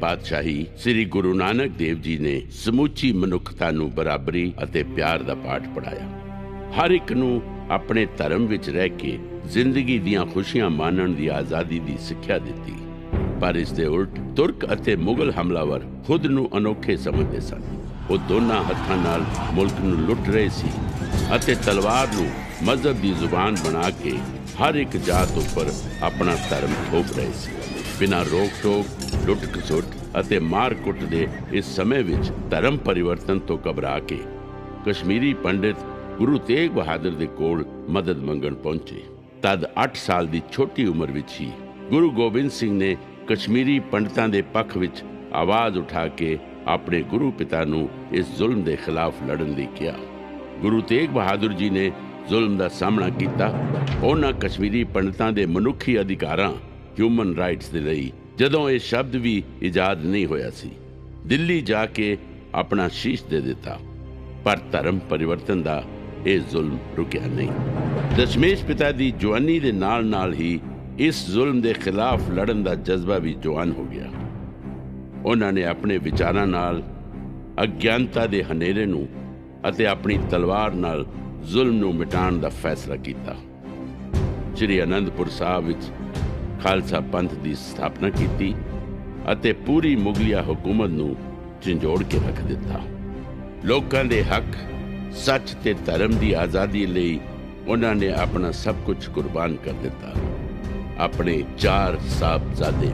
ਪਾਤਸ਼ਾਹੀ ਸ੍ਰੀ ਗੁਰੂ ਨਾਨਕ ਦੇਵ ਜੀ ਨੇ ਸਮੁੱਚੀ ਮਨੁੱਖਤਾ ਨੂੰ ਬਰਾਬਰੀ ਅਤੇ ਪਿਆਰ ਦਾ ਪਾਠ ਪੜਾਇਆ ਹਰ ਇੱਕ ਨੂੰ ਆਪਣੇ ਧਰਮ ਵਿੱਚ ਰਹਿ ਕੇ ਜ਼ਿੰਦਗੀ ਦੀਆਂ ਖੁਸ਼ੀਆਂ ਮਾਣਨ ਦੀ ਆਜ਼ਾਦੀ ਦੀ ਸਿੱਖਿਆ ਦਿੱਤੀ। ਪਰ ਇਸ ਦੇ ਉਲਟ ਤੁਰਕ ਅਤੇ ਮੁਗਲ ਹਮਲਾਵਰ ਖੁਦ ਨੂੰ ਅਨੋਖੇ ਸਮਝਦੇ ਸਨ। ਉਹ ਦੋਨਾਂ ਹੱਥਾਂ ਨਾਲ ਮੁਲਕ ਨੂੰ ਲੁੱਟ ਰਹੇ ਸੀ ਅਤੇ ਤਲਵਾਰ ਨੂੰ ਮਜ਼ਹਬ ਦੀ ਜ਼ੁਬਾਨ ਬਣਾ ਕੇ ਹਰ ਇੱਕ ਜਾਤ ਉੱਪਰ ਆਪਣਾ ਧਰਮ ਥੋਪ ਰਹੇ ਸੀ। ਬਿਨਾਂ ਰੋਕ ਟੋਕ ਲੁੱਟ ਖਸੁੱਟ ਅਤੇ ਮਾਰ ਕੁੱਟ ਦੇ ਇਸ ਸਮੇਂ ਵਿੱਚ ਧਰਮ ਪਰਿਵਰਤਨ ਤੋਂ ਘਬਰਾ ਕੇ ਕਸ਼ਮੀਰੀ ਪੰਡਿਤ ਗੁਰੂ ਤੇਗ ਬਹਾਦਰ ਦੇ ਕੋਲ ਮਦਦ ਮੰਗਣ ਪਹੁੰਚੇ। ਤਦ 8 ਸਾਲ ਦੀ ਛੋਟੀ ਉਮਰ ਵਿੱਚ ਹੀ ਗੁਰੂ ਗੋਬਿੰਦ ਸਿੰਘ ਨੇ ਕਸ਼ਮੀਰੀ ਪੰਡਤਾਂ ਦੇ ਪੱਖ ਵਿੱਚ ਆਵਾਜ਼ ਉਠਾ ਕੇ ਆਪਣੇ ਗੁਰੂ ਪਿਤਾ ਨੂੰ ਇਸ ਜ਼ੁਲਮ ਦੇ ਖਿਲਾਫ ਲੜਨ ਲਈ ਕਿਹਾ। ਗੁਰੂ ਤੇਗ ਬਹਾਦਰ ਜੀ ਨੇ ਜ਼ੁਲਮ ਦਾ ਸਾਹਮਣਾ ਕੀਤਾ। ਉਹਨਾਂ ਕਸ਼ਮੀਰੀ ਪੰਡਤਾਂ ਦੇ ਮਨੁੱਖੀ ਅਧਿਕਾਰਾਂ ਹਿਊਮਨ ਰਾਈਟਸ ਦੇ ਲਈ ਜਦੋਂ ਇਹ ਸ਼ਬਦ ਵੀ ਇਜਾਦ ਨਹੀਂ ਹੋਇਆ ਸੀ, ਦਿੱਲੀ ਜਾ ਕੇ ਆਪਣਾ ਸ਼ੀਸ਼ ਦੇ ਦਿੱਤਾ, ਪਰ ਧਰਮ ਪਰਿਵਰਤਨ ਦਾ ਇਹ ਜ਼ੁਲਮ ਰੁਕਿਆ ਨਹੀਂ। ਦਸ਼ਮੇਸ਼ ਪਿਤਾ ਦੀ ਜਵਾਨੀ ਦੇ ਨਾਲ-ਨਾਲ ਹੀ ਇਸ ਜ਼ੁਲਮ ਦੇ ਖਿਲਾਫ ਲੜਨ ਦਾ ਜਜ਼ਬਾ ਵੀ ਜਵਾਨ ਹੋ ਗਿਆ। ਉਹਨਾਂ ਨੇ ਆਪਣੇ ਵਿਚਾਰਾਂ ਨਾਲ, ਅਗਿਆਨਤਾ ਦੇ ਹਨੇਰੇ ਨੂੰ ਅਤੇ ਆਪਣੀ ਤਲਵਾਰ ਨਾਲ ਜ਼ੁਲਮ ਨੂੰ ਮਿਟਾਉਣ ਦਾ ਫੈਸਲਾ ਕੀਤਾ। ਸ੍ਰੀ ਅਨੰਦਪੁਰ ਸਾਹਿਬ ਵਿੱਚ ਖਾਲਸਾ ਪੰਥ ਦੀ ਸਥਾਪਨਾ ਕੀਤੀ ਅਤੇ ਪੂਰੀ ਮੁਗਲਿਆ ਹਕੂਮਤ ਨੂੰ ਝੰਜੋੜ ਕੇ ਰੱਖ ਦਿੱਤਾ। ਲੋਕਾਂ ਦੇ ਹੱਕ, ਸੱਚ ਤੇ ਧਰਮ ਦੀ ਆਜ਼ਾਦੀ ਲਈ ਉਹਨਾਂ ਨੇ ਆਪਣਾ ਸਭ ਕੁਝ ਕੁਰਬਾਨ ਕਰ ਦਿੱਤਾ। ਆਪਣੇ ਚਾਰ ਸਾਹਿਬਜ਼ਾਦੇ।